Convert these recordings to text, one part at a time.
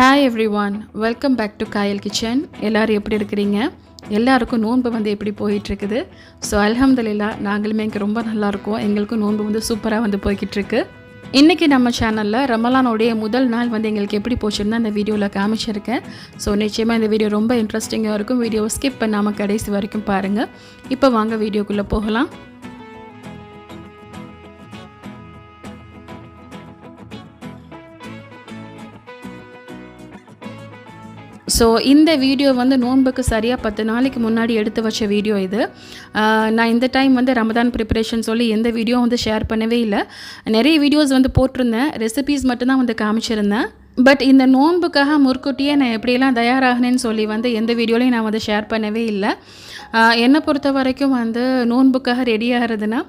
Hi everyone welcome back to Kayal kitchen எல்லோரும் எப்படி இருக்கிறீங்க? எல்லாருக்கும் நோன்பு வந்து எப்படி போயிட்டுருக்குது? ஸோ அல்ஹம்துலில்லா நாங்களுமே இங்கே ரொம்ப நல்லாயிருக்கோம் எங்களுக்கும் நோன்பு வந்து சூப்பராக வந்து போய்கிட்டுருக்கு. இன்றைக்கி நம்ம சேனலில் ரமலானுடைய முதல் நாள் வந்து எங்களுக்கு எப்படி போச்சுன்னு தான் இந்த வீடியோவில் காமிச்சிருக்கேன். ஸோ நிச்சயமாக இந்த வீடியோ ரொம்ப இன்ட்ரெஸ்டிங்காக இருக்கும். வீடியோவை ஸ்கிப் பண்ணாமல் கடைசி வரைக்கும் பாருங்கள் இப்போ வாங்க வீடியோக்குள்ளே போகலாம். ஸோ இந்த வீடியோ வந்து நோன்புக்கு சரியாக பத்து நாளைக்கு முன்னாடி எடுத்து வச்ச வீடியோ இது. நான் இந்த டைம் வந்து ரமதான் ப்ரிப்பரேஷன் சொல்லி எந்த வீடியோ வந்து ஷேர் பண்ணவே இல்லை. நிறைய வீடியோஸ் வந்து போட்டிருந்தேன். ரெசிபீஸ் மட்டும்தான் வந்து காமிச்சிருந்தேன். பட் இந்த நோன்புக்காக முற்கூட்டியே நான் எப்படியெல்லாம் தயாராகினேன்னு சொல்லி வந்து எந்த வீடியோலையும் நான் வந்து ஷேர் பண்ணவே இல்லை. என்னை பொறுத்த வரைக்கும் வந்து நோன்புக்காக ரெடி ஆகிறதுனா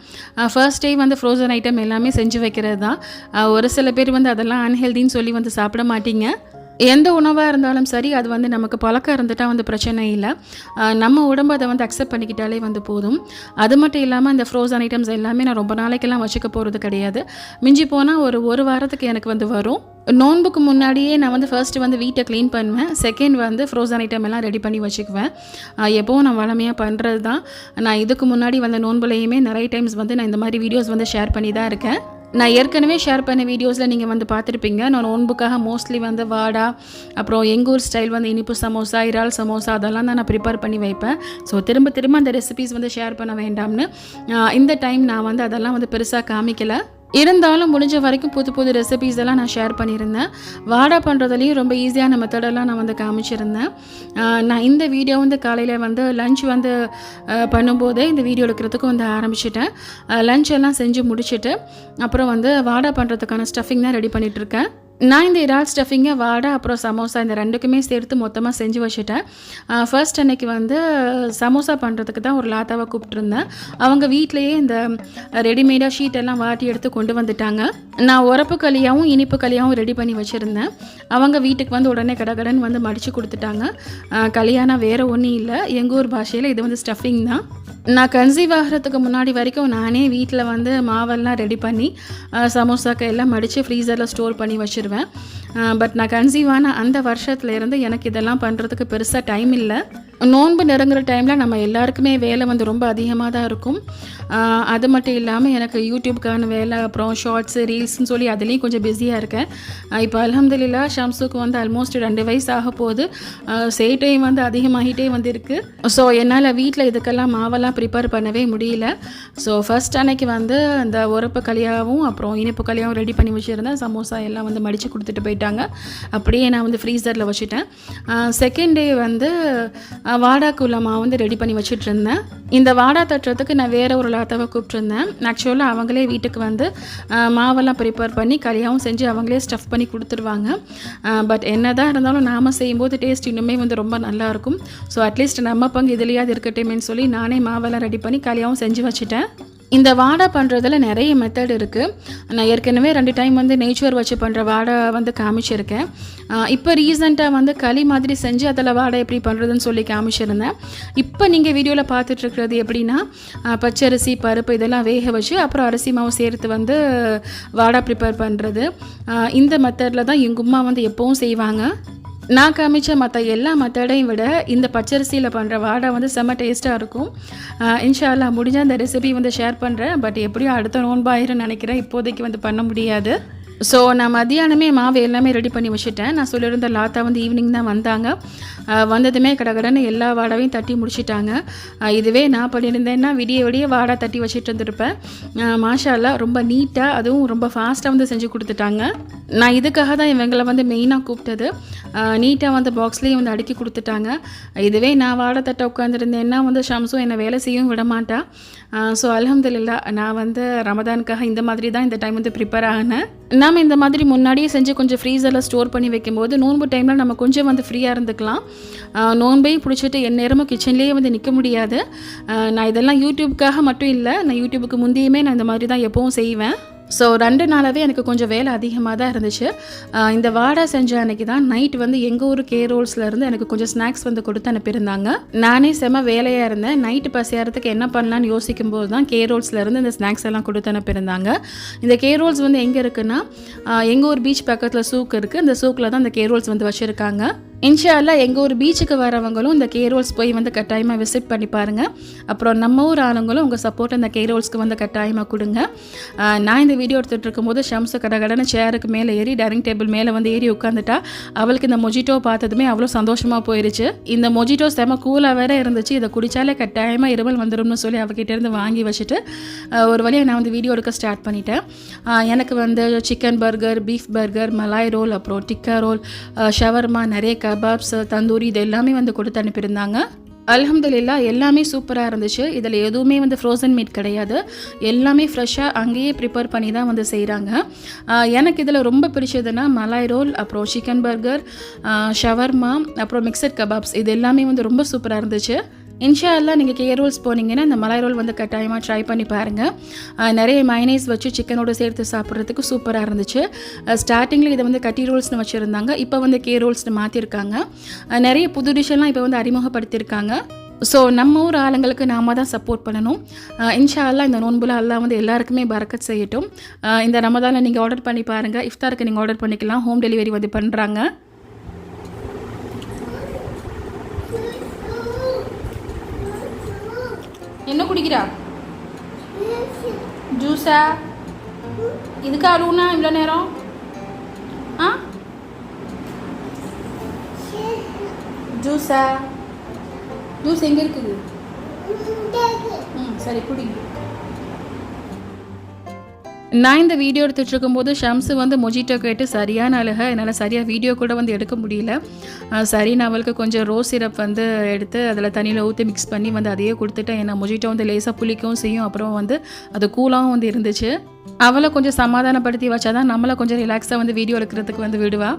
ஃபர்ஸ்ட் டே வந்து ஃப்ரோசன் ஐட்டம் எல்லாமே செஞ்சு வைக்கிறது தான் ஒரு சில பேர் வந்து அதெல்லாம் அன்ஹெல்தின்னு சொல்லி வந்து சாப்பிட மாட்டீங்க. எந்த உணவாக இருந்தாலும் சரி அது வந்து நமக்கு பழக்கம் இருந்துட்டால் வந்து பிரச்சனை இல்லை. நம்ம உடம்பு அதை வந்து அக்செப்ட் பண்ணிக்கிட்டாலே வந்து போதும். அது மட்டும் இல்லாமல் இந்த ஃப்ரோசன் ஐட்டம்ஸ் எல்லாமே நான் ரொம்ப நாளைக்கெல்லாம் வச்சுக்க போகிறது கிடையாது. மிஞ்சி போனால் ஒரு ஒரு வாரத்துக்கு எனக்கு வந்து வரும். நோன்புக்கு முன்னாடியே நான் வந்து ஃபர்ஸ்ட்டு வந்து வீட்டை க்ளீன் பண்ணுவேன். செகண்ட் வந்து ஃப்ரோசன் ஐட்டம் எல்லாம் ரெடி பண்ணி வச்சுக்குவேன். எப்போவும் நான் வளமையாக பண்ணுறது தான் நான் இதுக்கு முன்னாடி வந்த நோன்புலையுமே நிறைய டைம்ஸ் வந்து நான் இந்த மாதிரி வீடியோஸ் வந்து ஷேர் பண்ணி தான் இருக்கேன். நான் ஏற்கனவே ஷேர் பண்ண வீடியோஸில் நீங்கள் வந்து பார்த்துருப்பீங்க. நான் நோன்புக்காக மோஸ்ட்லி வந்து வாடா அப்புறம் எங்கள் ஊர் ஸ்டைல் வந்து இனிப்பு சமோசா இறால் சமோசா அதெல்லாம் தான் நான் ப்ரிப்பேர் பண்ணி வைப்பேன். ஸோ திரும்ப திரும்ப அந்த ரெசிபிஸ் வந்து ஷேர் பண்ண வேண்டாம்னு இந்த டைம் நான் வந்து அதெல்லாம் வந்து பெருசாக காமிக்கலை. இருந்தாலும் முடிஞ்ச வரைக்கும் புது புது ரெசிபீஸ் எல்லாம் நான் ஷேர் பண்ணியிருந்தேன். வாடா பண்ணுறதுலையும் ரொம்ப ஈஸியான மெத்தடெல்லாம் நான் வந்து காமிச்சிருந்தேன். நான் இந்த வீடியோ வந்து காலையில் வந்து லஞ்ச் வந்து பண்ணும்போதே இந்த வீடியோ எடுக்கிறதுக்கு வந்து ஆரம்பிச்சிட்டேன். லஞ்ச் எல்லாம் செஞ்சு முடிச்சுட்டு அப்புறம் வந்து வாடா பண்ணுறதுக்கான ஸ்டஃபிங் தான் ரெடி பண்ணிகிட்ருக்கேன் நான் இந்த இறால் ஸ்டஃபிங்கை வாடை அப்புறம் சமோசா இந்த ரெண்டுக்குமே சேர்த்து மொத்தமாக செஞ்சு வச்சுட்டேன். ஃபர்ஸ்ட் அன்னைக்கு வந்து சமோசா பண்ணுறதுக்கு தான் ஒரு லாத்தாவை கூப்பிட்டுருந்தேன். அவங்க வீட்டிலையே இந்த ரெடிமேடாக ஷீட் எல்லாம் வாட்டி எடுத்து கொண்டு வந்துட்டாங்க. நான் உரப்பு களியாகவும் இனிப்பு களியாகவும் ரெடி பண்ணி வச்சுருந்தேன். அவங்க வீட்டுக்கு வந்து உடனே கடகடன்னு வந்து மடித்து கொடுத்துட்டாங்க. கல்யாணம் வேறு ஒன்றும் இல்லை. எங்கள் ஊர் பாஷையில் இது வந்து ஸ்டஃபிங் தான். நான் கன்சீவ் ஆகிறதுக்கு முன்னாடி வரைக்கும் நானே வீட்டில் வந்து மாவெல்லாம் ரெடி பண்ணி சமோசாக்கை எல்லாம் மடித்து ஃப்ரீசரில் ஸ்டோர் பண்ணி வச்சுருவேன். பட் நான் கன்சீவான அந்த வருஷத்துல இருந்து எனக்கு இதெல்லாம் பண்ணுறதுக்கு பெருசாக டைம் இல்லை. நோன்பு நெருங்குற டைமில் நம்ம எல்லாருக்குமே வேலை வந்து ரொம்ப அதிகமாக தான் இருக்கும். அது மட்டும் இல்லாமல் எனக்கு யூடியூப்க்கான வேலை அப்புறம் ஷார்ட்ஸு ரீல்ஸ்னு சொல்லி அதுலேயும் கொஞ்சம் பிஸியாக இருக்கேன். இப்போ அலமதுல்லா ஷம்சுக்கு வந்து ஆல்மோஸ்ட் ரெண்டு வயசு ஆக போகுது. சேட்டையும் வந்து அதிகமாகிட்டே வந்து ஸோ என்னால் வீட்டில் இதுக்கெல்லாம் மாவெல்லாம் ப்ரிப்பேர் பண்ணவே முடியல. ஸோ ஃபஸ்ட் அன்னைக்கு வந்து அந்த உரப்பு களியாகவும் அப்புறம் இனிப்பு களியாகவும் ரெடி பண்ணி வச்சுருந்தேன். சமோசா எல்லாம் வந்து மடித்து கொடுத்துட்டு போயிட்டாங்க. அப்படியே நான் வந்து ஃப்ரீசரில் வச்சுட்டேன். செகண்ட் டே வந்து வாடாக்கு உள்ள மாவு வந்து ரெடி பண்ணி வச்சுட்டு இருந்தேன் இந்த வாடா தட்டுறதுக்கு நான் வேறு ஒரு லாத்தாவை கூப்பிட்ருந்தேன். ஆக்சுவலாக அவங்களே வீட்டுக்கு வந்து மாவெல்லாம் ப்ரிப்பேர் பண்ணி களியாவும் செஞ்சு அவங்களே ஸ்டஃப் பண்ணி கொடுத்துருவாங்க. பட் என்ன தான் இருந்தாலும் நாம் செய்யும்போது டேஸ்ட் இன்னுமே வந்து ரொம்ப நல்லாயிருக்கும் ஸோ அட்லீஸ்ட் நம்ம பங்கு இதுலையாவது இருக்கட்டேமேன்னு சொல்லி நானே மாவெல்லாம் ரெடி பண்ணி களியாவும் செஞ்சு வச்சுட்டேன். இந்த வாடை பண்ணுறதுல நிறைய மெத்தட் இருக்குது நான் ஏற்கனவே ரெண்டு டைம் வந்து நேச்சர் வச்சு பண்ணுற வாடை வந்து காமிச்சிருக்கேன். இப்போ ரீசெண்டாக வந்து களி மாதிரி செஞ்சு அதில் வாடை எப்படி பண்ணுறதுன்னு சொல்லி காமிச்சிருந்தேன். இப்போ நீங்கள் வீடியோவில் பார்த்துட்ருக்கிறது எப்படின்னா பச்சரிசி பருப்பு இதெல்லாம் வேக வச்சு அப்புறம் அரிசி மாவு சேர்த்து வந்து வாடை ப்ரிப்பேர் பண்ணுறது இந்த மெத்தடில் தான் எங்கள் அம்மா வந்து எப்போவும் செய்வாங்க. நான் காமிச்ச மற்ற எல்லா மெத்தடையும் விட இந்த பச்சரிசியில் பண்ணுற வாடை வந்து செம்ம டேஸ்ட்டாக இருக்கும். இன்ஷால்லா முடிஞ்சால் முடிஞ்ச அந்த ரெசிபி வந்து ஷேர் பண்ணுறேன் பட் எப்படியும் அடுத்த நோன்பாயிரம் நினைக்கிறேன். இப்போதைக்கு வந்து பண்ண முடியாது. ஸோ நான் மதியானமே மாவு எல்லாமே ரெடி பண்ணி வச்சுட்டேன். நான் சொல்லியிருந்த லாத்தா வந்து ஈவினிங் தான் வந்தாங்க. வந்ததுமே கடகடன்னு எல்லா வாடாவையும் தட்டி முடிச்சிட்டாங்க. இதுவே நான் பண்ணியிருந்தேன்னா விடிய விடிய வாடா தட்டி வச்சுட்டு இருந்திருப்பேன். மாஷாலாம் ரொம்ப நீட்டாக அதுவும் ரொம்ப ஃபாஸ்ட்டாக வந்து செஞ்சு கொடுத்துட்டாங்க. நான் இதுக்காக தான் இவங்களை வந்து மெயினாக கூப்பிட்டது. நீட்டாக வந்து பாக்ஸ்லேயும் வந்து அடுக்கி கொடுத்துட்டாங்க. இதுவே நான் வாடை தட்ட உட்காந்துருந்தேன்னா வந்து ஷம்ஸும் என்னை வேலை செய்யவும் விடமாட்டா ஸோ அல்ஹம்துலில்லா நான் வந்து ரமதானுக்காக இந்த மாதிரி தான் இந்த டைம் வந்து ப்ரிப்பேர் ஆகினேன் நான் நாம் இந்த மாதிரி முன்னாடியே செஞ்சு கொஞ்சம் ஃப்ரீசரில் ஸ்டோர் பண்ணி வைக்கும்போது நோன்பு டைமில் நம்ம கொஞ்சம் வந்து ஃப்ரீயாக இருந்துக்கலாம். நோன்பையும் பிடிச்சிட்டு என் நேரமும் கிச்சன்லேயே வந்து நிற்க முடியாது. நான் இதெல்லாம் யூடியூப்காக மட்டும் இல்லை நான் யூடியூபுக்கு முந்தையுமே நான் இந்த மாதிரி தான் எப்போவும் செய்வேன். ஸோ ரெண்டு நாளாகவே எனக்கு கொஞ்சம் வேலை அதிகமாக தான் இருந்துச்சு. இந்த வாடை செஞ்ச அன்னைக்கு தான் நைட் வந்து எங்கள் ஊர் கே ரோல்ஸ்லேருந்து எனக்கு கொஞ்சம் ஸ்நாக்ஸ் வந்து கொடுத்து அனுப்பியிருந்தாங்க. நானே செம வேலையாக இருந்தேன். நைட்டு பசியாரத்துக்கு என்ன பண்ணலான்னு யோசிக்கும் போது தான் கே ரோல்ஸ்லேருந்து இந்த ஸ்நாக்ஸ் எல்லாம் கொடுத்து அனுப்பியிருந்தாங்க. இந்த கே ரோல்ஸ் வந்து எங்கே இருக்குன்னா எங்கள் ஊர் பீச் பக்கத்தில் சூக் இருக்குது இந்த சூக்கில் தான் இந்த கே ரோல்ஸ் வந்து வச்சுருக்காங்க. இன்ஷா எங்கள் ஊர் பீச்சுக்கு வரவங்களும் இந்த கேரோல்ஸ் போய் வந்து கட்டாயமாக விசிட் பண்ணி பாருங்கள் அப்புறம் நம்ம ஊர் ஆளுங்களும் உங்கள் சப்போர்ட் அந்த கேரோல்ஸ்க்கு வந்து கட்டாயமாக கொடுங்க. நான் இந்த வீடியோ எடுத்துகிட்டு இருக்கும்போது கடை கடகடன்னு சேருக்கு மேலே ஏறி டைனிங் டேபிள் மேலே வந்து ஏறி உட்காந்துட்டா அவளுக்கு இந்த மொஜிட்டோ பார்த்ததுமே அவ்வளோ சந்தோஷமாக போயிருச்சு. இந்த மொஜிட்டோ செம கூலாக வேற இருந்துச்சு. இதை குடித்தாலே கட்டாயமாக இருமல் வந்துடும்னு சொல்லி அவகிட்ட இருந்து வாங்கி வச்சுட்டு ஒரு வழியாக நான் வந்து வீடியோ எடுக்க ஸ்டார்ட் பண்ணிட்டேன். எனக்கு வந்து chicken burger beef burger malai roll அப்புறம் டிக்கா ரோல் ஷவர்மா நிறைய கபாப்ஸ் தந்தூரி இது எல்லாமே வந்து கொடுத்து அனுப்பியிருந்தாங்க. அலமதுல்லா எல்லாமே சூப்பராக இருந்துச்சு. இதில் எதுவுமே வந்து ஃப்ரோசன் மீட் கிடையாது. எல்லாமே ஃப்ரெஷ்ஷாக அங்கேயே ப்ரிப்பேர் பண்ணி தான் வந்து செய்கிறாங்க எனக்கு இதில் ரொம்ப பிடிச்சதுன்னா மலாய் ரோல் அப்புறம் சிக்கன் பர்கர் ஷவர்மா அப்புறம் மிக்சட் கபாப்ஸ் இது எல்லாமே வந்து ரொம்ப சூப்பராக இருந்துச்சு. இன்ஷா அல்லா நீங்கள் கே ரோல்ஸ் போனீங்கன்னா இந்த மலாய் ரோல் வந்து கட்டாயமாக ட்ரை பண்ணி பாருங்கள் நிறைய மைனேஸ் வச்சு சிக்கனோட சேர்த்து சாப்பிட்றதுக்கு சூப்பராக இருந்துச்சு. ஸ்டார்டிங்கில் இதை வந்து கட்டி ரோல்ஸ்னு வச்சுருந்தாங்க. இப்போ வந்து கே ரோல்ஸ்னு மாற்றிருக்காங்க நிறைய புது டிஷ்ஷெல்லாம் இப்போ வந்து அறிமுகப்படுத்தியிருக்காங்க ஸோ நம்ம ஊர் ஆளுங்களுக்கு நாம தான் சப்போர்ட் பண்ணணும். இன்ஷா அல்லா இந்த நோன்புல எல்லாம் வந்து எல்லாருக்குமே பறக்கத் செய்யட்டும். இந்த ரமதானில் நீங்கள் ஆர்டர் பண்ணி பாருங்கள் இஃப்தாருக்கு நீங்கள் ஆர்டர் பண்ணிக்கலாம். ஹோம் டெலிவரி வந்து பண்ணுறாங்க என்ன குடிக்கிறா? ஜூஸா? இதுக்கு அழுவுனா இவ்வளோ நேரம்? ஆ? ஜூஸா? ஜூஸ் எங்கே இருக்குது? ம் சரி குடிங்க நான் இந்த வீடியோ எடுத்துட்டு இருக்கும்போது ஷம்ஸு வந்து மொஜிட்டோ கேட்டு சரியான அழுக. என்னால் சரியாக வீடியோ கூட வந்து எடுக்க முடியல. சரி நான் அவளுக்கு கொஞ்சம் ரோஸ் சிரப் வந்து எடுத்து அதில் தண்ணியில் ஊற்றி மிக்ஸ் பண்ணி வந்து அதையே கொடுத்துட்டேன். ஏன்னா மொஜிட்டோ வந்து லேசாக புளிக்கவும் செய்யும். அப்புறம் வந்து அது கூலாகவும் வந்து இருந்துச்சு. அவளை கொஞ்சம் சமாதானப்படுத்தி வச்சா தான் நம்மளை கொஞ்சம் ரிலாக்ஸாக வந்து வீடியோ எடுக்கிறதுக்கு வந்து விடுவா.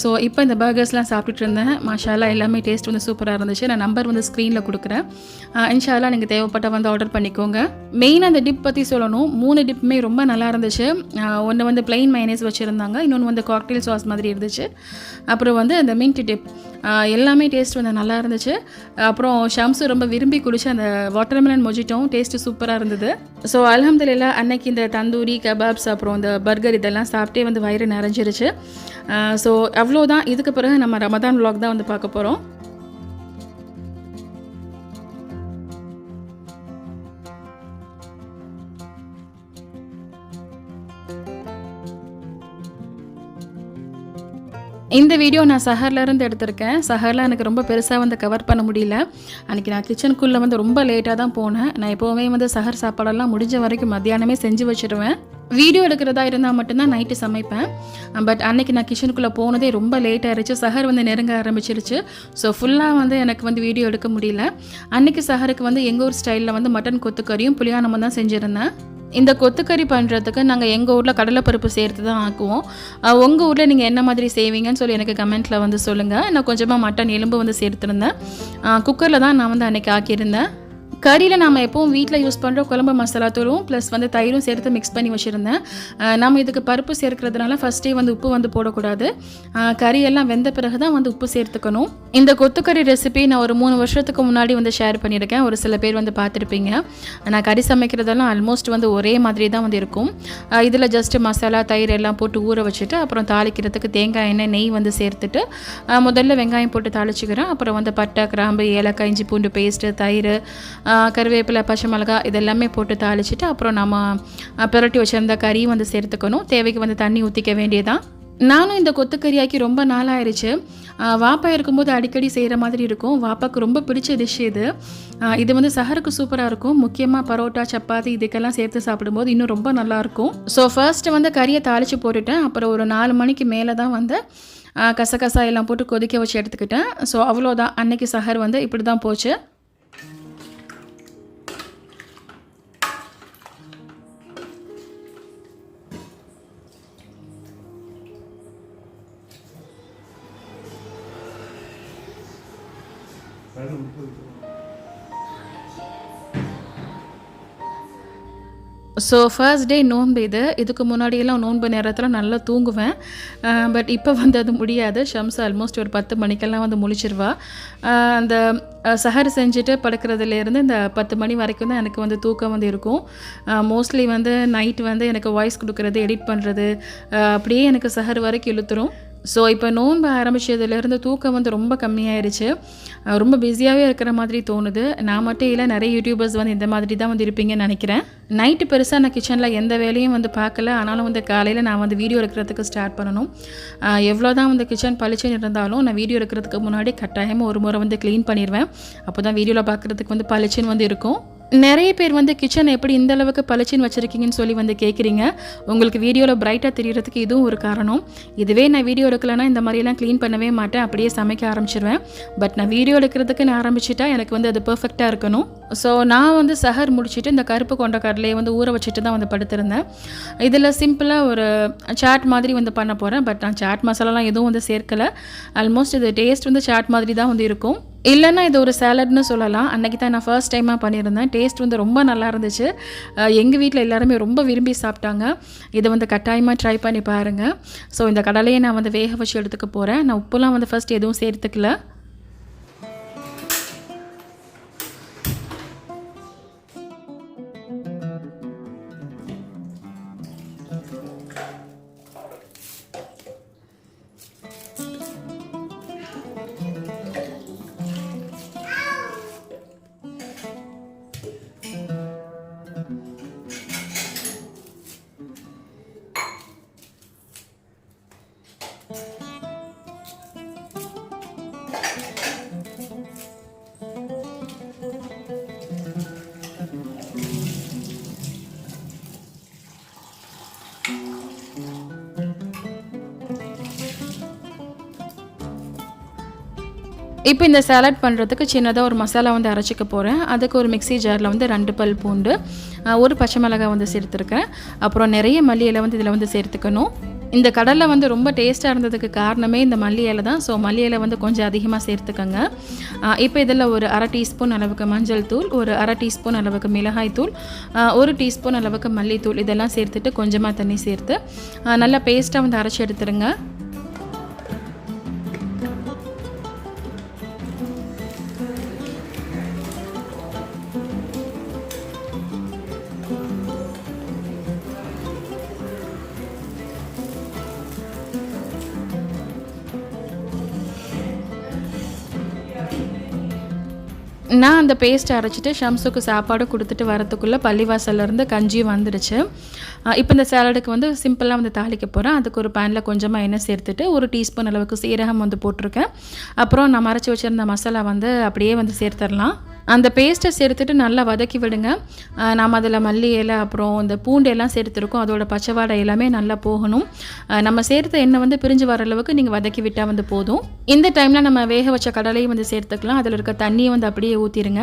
ஸோ இப்போ இந்த பர்கர்ஸ்லாம் சாப்பிட்டுட்டு இருந்தேன். மாஷாலா எல்லாமே டேஸ்ட் வந்து சூப்பராக இருந்துச்சு. நான் நம்பர் வந்து ஸ்க்ரீனில் கொடுக்குறேன். இன்ஷாலாம் நீங்கள் தேவைப்பட்ட வந்து ஆர்டர் பண்ணிக்கோங்க. மெயினாக அந்த டிப் பற்றி சொல்லணும். மூணு டிப்புமே ரொம்ப நல்லா இருந்துச்சு. ஒன்று வந்து பிளெயின் மைனேஸ் வச்சுருந்தாங்க. இன்னொன்று வந்து காக்டெயில் சாஸ் மாதிரி இருந்துச்சு. அப்புறம் வந்து அந்த மின்ட் டிப் எல்லாமே டேஸ்ட் வந்து நல்லா இருந்துச்சு. அப்புறம் ஷம்ஸு ரொம்ப விரும்பி குடிச்சு அந்த வாட்டர்மெலன் மொஜிட்டோவும் டேஸ்ட்டு சூப்பராக இருந்தது. ஸோ அல்ஹம்துலில்லாஹ் அன்னைக்கு இந்த தந்தூரி கபாப்ஸ் அப்புறம் இந்த பர்கர் இதெல்லாம் சாப்பிட்டே வந்து வயிறு நிறைஞ்சிருச்சு. ஸோ அவ்வளோதான் இதுக்கு பிறகு நம்ம ரமதான் விலாக் தான் வந்து பார்க்க போகிறோம் இந்த வீடியோ நான் சஹர்லேருந்து எடுத்திருக்கேன். சஹரில் எனக்கு ரொம்ப பெருசாக வந்து கவர் பண்ண முடியல. அன்றைக்கி நான் கிச்சனுக்குள்ளே வந்து ரொம்ப லேட்டாக தான் போனேன். நான் எப்போவுமே வந்து சஹர் சாப்பாடெல்லாம் முடிஞ்ச வரைக்கும் மத்தியானமே செஞ்சு வச்சுருவேன். வீடியோ எடுக்கிறதா இருந்தால் மட்டும்தான் நைட்டு சமைப்பேன். பட் அன்னைக்கு நான் கிச்சனுக்குள்ளே போனதே ரொம்ப லேட் ஆயிருச்சு சஹர் வந்து நெருங்க ஆரம்பிச்சிருச்சு. ஸோ ஃபுல்லாக வந்து எனக்கு வந்து வீடியோ எடுக்க முடியல. அன்னைக்கு சஹருக்கு வந்து எங்கள் ஊர் ஸ்டைலில் வந்து மட்டன் கொத்துக்கறியும் புளியானமும் தான் செஞ்சுருந்தேன். இந்த கொத்துக்கறி பண்ணுறதுக்கு நாங்கள் எங்கள் ஊரில் கடலைப்பருப்பு சேர்த்து தான் ஆக்குவோம். உங்கள் ஊரில் நீங்கள் என்ன மாதிரி செய்வீங்கன்னு சொல்லி எனக்கு கமெண்ட்டில் வந்து சொல்லுங்கள் நான் கொஞ்சமாக மட்டன் எலும்பு வந்து சேர்த்துருந்தேன். குக்கரில் தான் நான் வந்து அன்றைக்கி ஆக்கியிருந்தேன். கறியில் நாம் எப்பவும் வீட்டில் யூஸ் பண்ணுற குழம்பு மசாலா தூளும் ப்ளஸ் வந்து தயிரும் சேர்த்து மிக்ஸ் பண்ணி வச்சுருந்தேன். நம்ம இதுக்கு பருப்பு சேர்க்கறதுனால ஃபஸ்ட்டே வந்து உப்பு வந்து போடக்கூடாது. கறியெல்லாம் கறி எல்லாம் வெந்த பிறகு தான் வந்து உப்பு சேர்த்துக்கணும். இந்த கொத்துக்கறி ரெசிபி நான் ஒரு மூணு வருஷத்துக்கு முன்னாடி வந்து ஷேர் பண்ணியிருக்கேன். ஒரு சில பேர் வந்து பார்த்துருப்பீங்க. நான் கறி சமைக்கிறதெல்லாம் ஆல்மோஸ்ட் வந்து ஒரே மாதிரி தான் வந்து இருக்கும். இதில் ஜஸ்ட்டு மசாலா தயிர் எல்லாம் போட்டு ஊற வச்சுட்டு அப்புறம் தாளிக்கிறதுக்கு தேங்காய் எண்ணெய் நெய் வந்து சேர்த்துட்டு முதல்ல வெங்காயம் போட்டு தாளிச்சுக்கிறேன். அப்புறம் வந்து பட்டை கிராம்பு ஏலக்காய் இஞ்சி பூண்டு பேஸ்ட்டு தயிர் கருவேப்பிலை பச்சை மிளகாய் இதெல்லாமே போட்டு தாளிச்சிட்டு அப்புறம் நம்ம புரட்டி பிரட்டி கறியும் வந்து சேர்த்துக்கணும். தேவைக்கு வந்து தண்ணி ஊற்றிக்க வேண்டியதான் நானும் இந்த கொத்துக்கறியாக்கி ரொம்ப நாள் ஆயிடுச்சு வாப்பா இருக்கும்போது அடிக்கடி செய்கிற மாதிரி இருக்கும். வாப்பாக்கு ரொம்ப பிடிச்ச டிஷ் இது. இது வந்து சஹருக்கு சூப்பராக இருக்கும். முக்கியமாக பரோட்டா சப்பாத்தி இதுக்கெல்லாம் சேர்த்து சாப்பிடும்போது இன்னும் ரொம்ப நல்லாயிருக்கும். ஸோ ஃபர்ஸ்ட் வந்து கறியை தாளித்து போட்டுட்டேன். அப்புறம் ஒரு நாலு மணிக்கு மேலே தான் வந்து கசகசா எல்லாம் போட்டு கொதிக்க வச்சு எடுத்துக்கிட்டேன். ஸோ அவ்வளோதான். அன்னைக்கு சஹர் வந்து இப்படி தான் போச்சு. ஸோ ஃபர்ஸ்ட் டே நோன்பு இது. இதுக்கு முன்னாடியெல்லாம் நோன்பு நேரத்தில் நல்லா தூங்குவேன். பட் இப்போ வந்து அது முடியாது. ஷம்ஸ் ஆல்மோஸ்ட் ஒரு பத்து மணிக்கெல்லாம் வந்து முழிச்சிருவா. அந்த சஹர் செஞ்சுட்டு படுக்கிறதுலேருந்து இந்த பத்து மணி வரைக்கும் தான் எனக்கு வந்து தூக்கம் வந்து இருக்கும். மோஸ்ட்லி வந்து நைட் வந்து எனக்கு வாய்ஸ் கொடுக்குறது எடிட் பண்ணுறது அப்படியே எனக்கு சஹர் வரைக்கும் இழுத்துரும். ஸோ இப்போ நோன்பு ஆரம்பித்ததுலேருந்து தூக்கம் வந்து ரொம்ப கம்மியாயிருச்சு. ரொம்ப பிஸியாகவே இருக்கிற மாதிரி தோணுது. நான் மட்டும் இல்லை நிறைய யூடியூபர்ஸ் வந்து இந்த மாதிரி தான் வந்து இருப்பீங்கன்னு நினைக்கிறேன். நைட்டு பெருசாக நான் கிச்சனில் எந்த வேலையும் வந்து பார்க்கல. ஆனாலும் வந்து காலையில் நான் வந்து வீடியோ எடுக்கிறதுக்கு ஸ்டார்ட் பண்ணணும். எவ்வளோ தான் வந்து கிச்சன் பளிச்சுன்னு இருந்தாலும் நான் வீடியோ எடுக்கிறதுக்கு முன்னாடி கட்டாயமாக ஒரு முறை வந்து க்ளீன் பண்ணிடுவேன் அப்போ தான் வீடியோவில் பார்க்குறதுக்கு வந்து பளிச்சுன்னு வந்து இருக்கும். நிறைய பேர் வந்து கிச்சனை எப்படி இந்த அளவுக்கு பளிச்சின்னு வச்சுருக்கீங்கன்னு சொல்லி வந்து கேட்குறீங்க உங்களுக்கு வீடியோவில் பிரைட்டாக தெரியறதுக்கு இதுவும் ஒரு காரணம். இதுவே நான் வீடியோ எடுக்கலைன்னா இந்த மாதிரியெல்லாம் க்ளீன் பண்ணவே மாட்டேன். அப்படியே சமைக்க ஆரம்பிச்சிருவேன். பட் நான் வீடியோ எடுக்கிறதுக்கு நான் ஆரம்பிச்சிட்டா எனக்கு வந்து அது பர்ஃபெக்டாக இருக்கணும். ஸோ நான் வந்து சஹர் முடிச்சுட்டு இந்த கருப்பு கொண்ட கடலையை வந்து ஊற வச்சுட்டு தான் வந்து படுத்திருந்தேன். இதில் சிம்பிளாக ஒரு சாட் மாதிரி வந்து பண்ண போகிறேன் பட் நான் சாட் மசாலாலாம் எதுவும் வந்து சேர்க்கலை. ஆல்மோஸ்ட் இது டேஸ்ட் வந்து சாட் மாதிரி தான் வந்து இருக்கும். இல்லைன்னா இது ஒரு சேலட்னு சொல்லலாம். அன்றைக்கி தான் நான் ஃபர்ஸ்ட் டைமாக பண்ணியிருந்தேன். டேஸ்ட் வந்து ரொம்ப நல்லா இருந்துச்சு. எங்கள் வீட்டில் எல்லாருமே ரொம்ப விரும்பி சாப்பிட்டாங்க. இதை வந்து கட்டாயமாக ட்ரை பண்ணி பாருங்கள் ஸோ இந்த கடலையை நான் வந்து வேக வச்சு எடுத்துக்க போகிறேன் நான் உப்புலாம் வந்து ஃபர்ஸ்ட் எதுவும் சேர்த்துக்கல. இப்போ இந்த சாலட் பண்ணுறதுக்கு சின்னதாக ஒரு மசாலா வந்து அரைச்சிக்க போகிறேன் அதுக்கு ஒரு மிக்ஸி ஜாரில் வந்து ரெண்டு பல் பூண்டு ஒரு பச்சை மிளகாய் வந்து சேர்த்துருக்கேன் அப்புறம் நிறைய மல்லி இலை வந்து இதில் வந்து சேர்த்துக்கணும். இந்த கடலை வந்து ரொம்ப டேஸ்ட்டாக இருந்ததுக்கு காரணமே இந்த மல்லி இலை தான். ஸோ மல்லி இலை வந்து கொஞ்சம் அதிகமாக சேர்த்துக்கோங்க. இப்போ இதில் ஒரு அரை டீஸ்பூன் அளவுக்கு மஞ்சள் தூள் ஒரு அரை டீஸ்பூன் அளவுக்கு மிளகாய் தூள் ஒரு டீஸ்பூன் அளவுக்கு மல்லித்தூள் இதெல்லாம் சேர்த்துட்டு கொஞ்சமாக தண்ணி சேர்த்து நல்லா பேஸ்ட்டாக வந்து அரைச்சி எடுத்துருங்க. நான் அந்த பேஸ்ட் அரைச்சிட்டு ஷம்ஸுக்கு சாப்பாடு கொடுத்துட்டு வரத்துக்குள்ளே பள்ளிவாசல்லேருந்து கஞ்சி வந்துடுச்சு. இப்போ இந்த சேலடுக்கு வந்து சிம்பிளாக வந்து தாளிக்க போகிறேன் அதுக்கு ஒரு பேனில் கொஞ்சமாக எண்ணெய் சேர்த்துட்டு ஒரு டீஸ்பூன் அளவுக்கு சீரகம் வந்து போட்டிருக்கேன். அப்புறம் நான் மறைச்சி வச்சுருந்த மசாலா வந்து அப்படியே வந்து சேர்த்துடலாம். அந்த பேஸ்ட்டை சேர்த்துட்டு நல்லா வதக்கி விடுங்க. நாம் அதில் மல்லி இலை அப்புறம் இந்த பூண்டு எல்லாம் சேர்த்துருக்கோம். அதோட பச்சைவாடை எல்லாமே நல்லா போகணும். நம்ம சேர்த்த எண்ணெய் வந்து பிரிஞ்சு வர அளவுக்கு நீங்கள் வதக்கி விட்டால் வந்து போதும். இந்த டைமில் நம்ம வேக வச்ச கடலையும் வந்து சேர்த்துக்கலாம். அதில் இருக்க தண்ணியை வந்து அப்படியே ஊற்றிடுங்க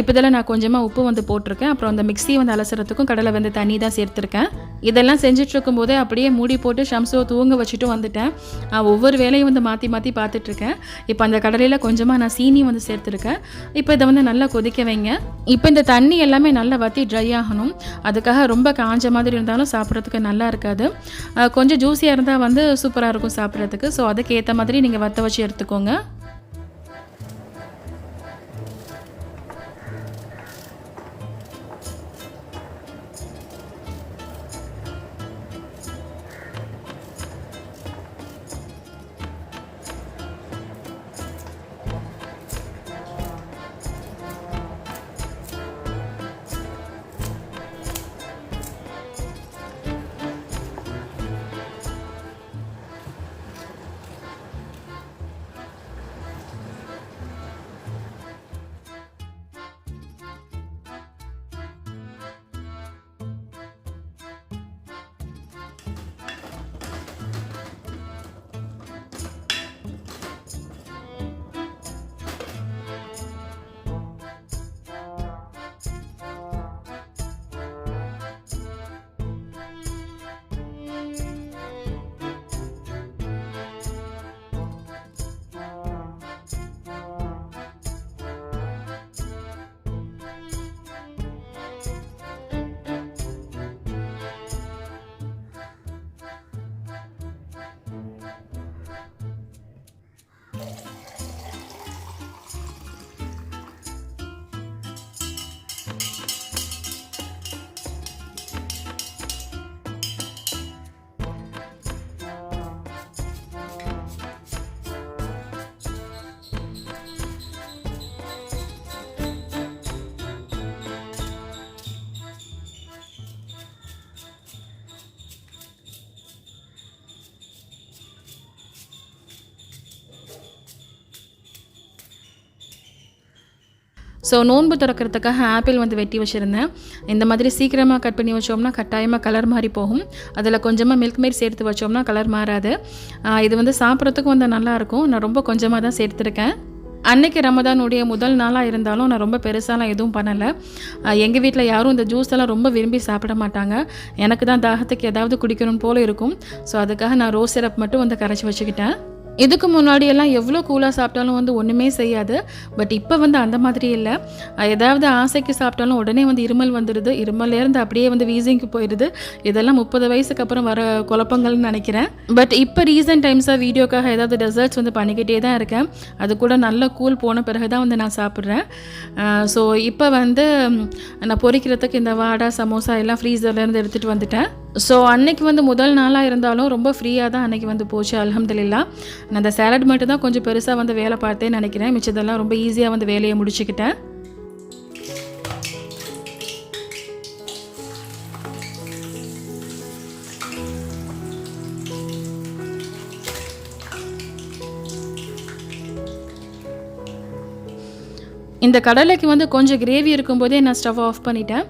இப்போ இதில் நான் கொஞ்சமாக உப்பு வந்து போட்டிருக்கேன். அப்புறம் அந்த மிக்ஸி வந்து அலசுறதுக்கும் கடலை வந்து தண்ணி தான் சேர்த்துருக்கேன். இதெல்லாம் செஞ்சுட்டு இருக்கும்போதே அப்படியே மூடி போட்டு ஷம்சோ தூங்க வச்சுட்டு வந்துட்டேன். ஒவ்வொரு வேலையும் வந்து மாற்றி மாற்றி பார்த்துட்ருக்கேன். இப்போ அந்த கடலையில் கொஞ்சமாக நான் சீனி வந்து சேர்த்துருக்கேன். இப்போ இதை வந்து நல்லா கொதிக்க வைங்க. இப்போ இந்த தண்ணி எல்லாமே நல்லா வற்றி ட்ரை ஆகணும். அதுக்காக ரொம்ப காஞ்ச மாதிரி இருந்தாலும் சாப்பிட்றதுக்கு நல்லா இருக்காது. கொஞ்சம் ஜூஸியாக இருந்தால் வந்து சூப்பராக இருக்கும் சாப்பிட்றதுக்கு. ஸோ அதுக்கு ஏற்ற மாதிரி நீங்கள் வற்ற வச்சு எடுத்துக்கோங்க. ஸோ நோன்பு திறக்கிறதுக்காக ஆப்பிள் வந்து வெட்டி வச்சுருந்தேன். இந்த மாதிரி சீக்கிரமாக கட் பண்ணி வச்சோம்னா கட்டாயமாக கலர் மாறி போகும். அதில் கொஞ்சமாக மில்க் மேட் சேர்த்து வச்சோம்னா கலர் மாறாது. இது வந்து சாப்பிட்றதுக்கும் வந்து நல்லாயிருக்கும் நான் ரொம்ப கொஞ்சமாக தான் சேர்த்துருக்கேன். அன்னைக்கு ரமதானுடைய முதல் நாளாக இருந்தாலும் நான் ரொம்ப பெருசாலாம் எதுவும் பண்ணலை. எங்கள் வீட்டில் யாரும் இந்த ஜூஸ் எல்லாம் ரொம்ப விரும்பி சாப்பிட மாட்டாங்க. எனக்கு தான் தாகத்துக்கு ஏதாவது குடிக்கணும் போல இருக்கும். ஸோ அதுக்காக நான் ரோஸ் சிரப் மட்டும் வந்து கரைச்சி வச்சுக்கிட்டேன். இதுக்கு முன்னாடி எல்லாம் எவ்வளோ கூலாக சாப்பிட்டாலும் வந்து ஒன்றுமே செய்யாது. பட் இப்போ வந்து அந்த மாதிரி இல்லை. ஏதாவது ஆசைக்கு சாப்பிட்டாலும் உடனே வந்து இருமல் வந்துடுது இருமல்லேருந்து அப்படியே வந்து வீசிங்க்கு போயிடுது இதெல்லாம் முப்பது வயசுக்கு அப்புறம் வர குழப்பங்கள்னு நினைக்கிறேன். பட் இப்போ ரீசன்ட் டைம்ஸாக வீடியோக்காக ஏதாவது டெசர்ட்ஸ் வந்து பண்ணிக்கிட்டே தான் இருக்கேன். அது கூட நல்ல கூல் போன பிறகு தான் வந்து நான் சாப்பிட்றேன். ஸோ இப்போ வந்து நான் பொறிக்கிறதுக்கு இந்த வாடா சமோசா எல்லாம் ஃப்ரீசர்லேருந்து எடுத்துகிட்டு வந்துட்டேன். ஸோ அன்னைக்கு வந்து முதல் நாளாக இருந்தாலும் ரொம்ப ஃப்ரீயாக தான் அன்றைக்கி வந்து போச்சு அலமதுல்லா நான் அந்த சேலட் மட்டும் தான் கொஞ்சம் பெருசாக வந்து வேலை பார்த்தேன்னு நினைக்கிறேன். மிச்சதெல்லாம் ரொம்ப ஈஸியாக வந்து வேலையை முடிச்சுக்கிட்டேன். இந்த கடலைக்கு வந்து கொஞ்சம் கிரேவி இருக்கும்போதே நான் ஸ்டவ் ஆஃப் பண்ணிட்டேன்.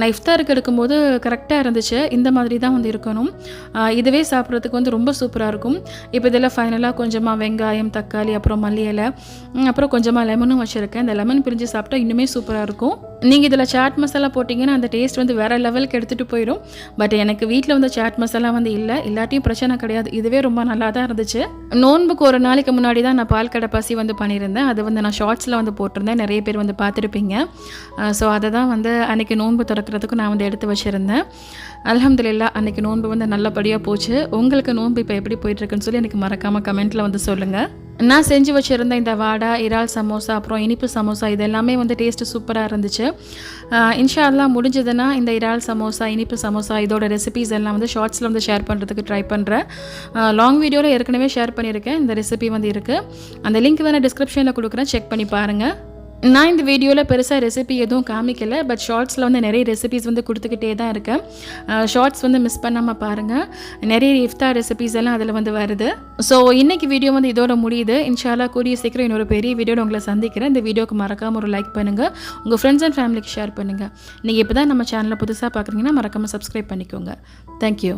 நான் இஃப்தாருக்கு எடுக்கும்போது கரெக்டாக இருந்துச்சு. இந்த மாதிரி தான் வந்து இருக்கணும். இதுவே சாப்பிட்றதுக்கு வந்து ரொம்ப சூப்பராக இருக்கும். இப்போ இதில் ஃபைனலாக கொஞ்சமாக வெங்காயம் தக்காளி அப்புறம் மல்லி இலை அப்புறம் கொஞ்சமாக லெமனும் வச்சுருக்கேன். இந்த லெமன் பிரிஞ்சு சாப்பிட்டா இன்னுமே சூப்பராக இருக்கும். நீங்கள் இதில் சாட் மசாலா போட்டிங்கன்னா அந்த டேஸ்ட் வந்து வேறு லெவலுக்கு எடுத்துகிட்டு போயிடும். பட் எனக்கு வீட்டில் வந்து சாட் மசாலா வந்து இல்லை. இல்லாட்டியும் பிரச்சனை கிடையாது. இதுவே ரொம்ப நல்லா தான் இருந்துச்சு. நோன்புக்கு ஒரு நாளைக்கு முன்னாடி தான் நான் பால் கடை பசி வந்து பண்ணியிருந்தேன். அது வந்து நான் ஷார்ட்ஸில் வந்து போட்டிருந்தேன். நிறைய பேர் வந்து பார்த்துருப்பீங்க. ஸோ அதை தான் வந்து அன்றைக்கி நோன்பு திறக்கிறதுக்கு நான் வந்து எடுத்து வச்சுருந்தேன். அல்ஹம்துலில்லா அன்றைக்கி நோன்பு வந்து நல்லபடியாக போச்சு. உங்களுக்கு நோன்பு இப்போ எப்படி போயிட்டுருக்குன்னு சொல்லி எனக்கு மறக்காமல் கமெண்ட்டில் வந்து சொல்லுங்கள் நான் செஞ்சு வச்சுருந்த இந்த வாடா இறால் சமோசா அப்புறம் இனிப்பு சமோசா இது எல்லாமே வந்து டேஸ்ட்டு சூப்பராக இருந்துச்சு. இன்ஷா எல்லாம் முடிஞ்சதுன்னா இந்த இறால் சமோசா இனிப்பு சமோசா இதோட ரெசிபீஸ் எல்லாம் வந்து ஷார்ட்ஸில் வந்து ஷேர் பண்ணுறதுக்கு ட்ரை பண்ணுறேன் லாங் வீடியோவில் ஏற்கனவே ஷேர் பண்ணியிருக்கேன். இந்த ரெசிபி வந்து இருக்குது அந்த லிங்க் வேணால் டிஸ்கிரிப்ஷனில் கொடுக்குறேன். செக் பண்ணி பாருங்கள் நான் இந்த வீடியோவில் பெருசாக ரெசிபி எதுவும் காமிக்கலை பட் ஷார்ட்ஸில் வந்து நிறைய ரெசிபிஸ் வந்து கொடுத்துக்கிட்டே தான் இருக்கேன். ஷார்ட்ஸ் வந்து மிஸ் பண்ணாமல் பாருங்கள் நிறைய இஃப்தார் ரெசிபிஸ் எல்லாம் அதில் வந்து வருது. ஸோ இன்றைக்கி வீடியோ வந்து இதோட முடியுது. இன்ஷாலா கூடிய சீக்கிரம் இன்னொரு பெரிய வீடியோட உங்களை சந்திக்கிறேன். இந்த வீடியோக்கு மறக்காமல் ஒரு லைக் பண்ணுங்கள் உங்கள் ஃப்ரெண்ட்ஸ் அண்ட் ஃபேமிலிக்கு ஷேர் பண்ணுங்கள் நீங்கள் இப்போ தான் நம்ம சேனலை புதுசாக பார்க்குறீங்கன்னா மறக்காமல் சப்ஸ்கிரைப் பண்ணிக்கோங்க. தேங்க்யூ